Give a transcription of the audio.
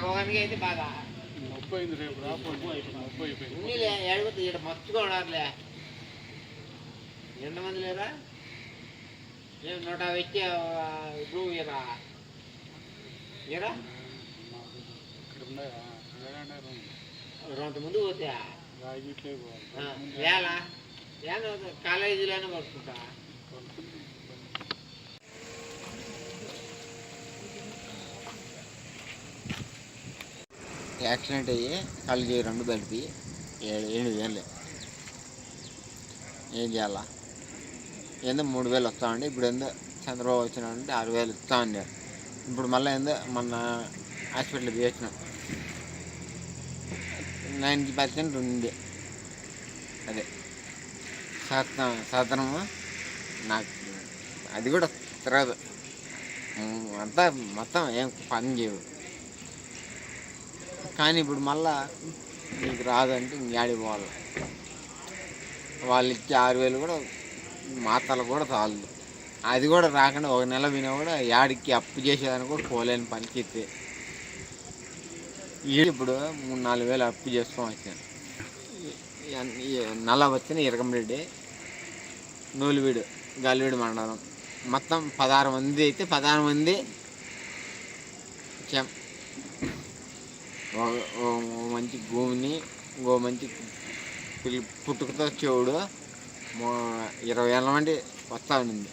అయితే బాగా. ముప్పై అయింది రేపు ముప్పై అయిపోయింది. ఉన్నీలే ఇక్కడ మర్చిగా ఉన్నారులే ఎంతమంది లేరా? నేను నూట వెచ్చి ఇప్పుడు ఇరా ఇరా. రెండు ముందు పోతే. వేళ. కాలేజీలోనే పడుకుంటా యాక్సిడెంట్ అయ్యి కళ్ళు చేయి రెండు కలిపి ఏడు ఎనిమిది వేలు. ఏం చేయాలా? ఏందో మూడు వేలు వస్తామండి ఇప్పుడు ఏందో చంద్రబాబు వచ్చినాడంటే ఆరు వేలు ఇస్తామండి ఇప్పుడు మళ్ళీ ఏందో మొన్న హాస్పిటల్కి వేసినాం నైంటీ పర్సెంట్ ఉంది అదే. శాతం శాతనము నాకు అది కూడా తిరగదు అంతా మొత్తం ఏం పని చేయవు. కానీ ఇప్పుడు మళ్ళా నీకు రాదంటే ఇంకేడికి పోవాలి? వాళ్ళు ఇచ్చే ఆరు వేలు కూడా మాతలు కూడా చాలదు. అది కూడా రాకుండా ఒక నెల వినా కూడా యాడికి అప్పు చేసేదానికి కూడా పోలేని పరిస్థితి. ఇప్పుడు మూడు నాలుగు వేలు అప్పు చేసుకొని వచ్చాను నల్ల వచ్చిన ఇరకంరెడ్డి నూలివీడు గాలివీడు మండలం. మొత్తం పదహారు మంది అయితే పదహారు మంది చెం మంచి భూమిని ఇంకో మంచి పిల్లి పుట్టుకతో చెవుడు ఇరవై ఏళ్ళ మంది వస్తా ఉండింది.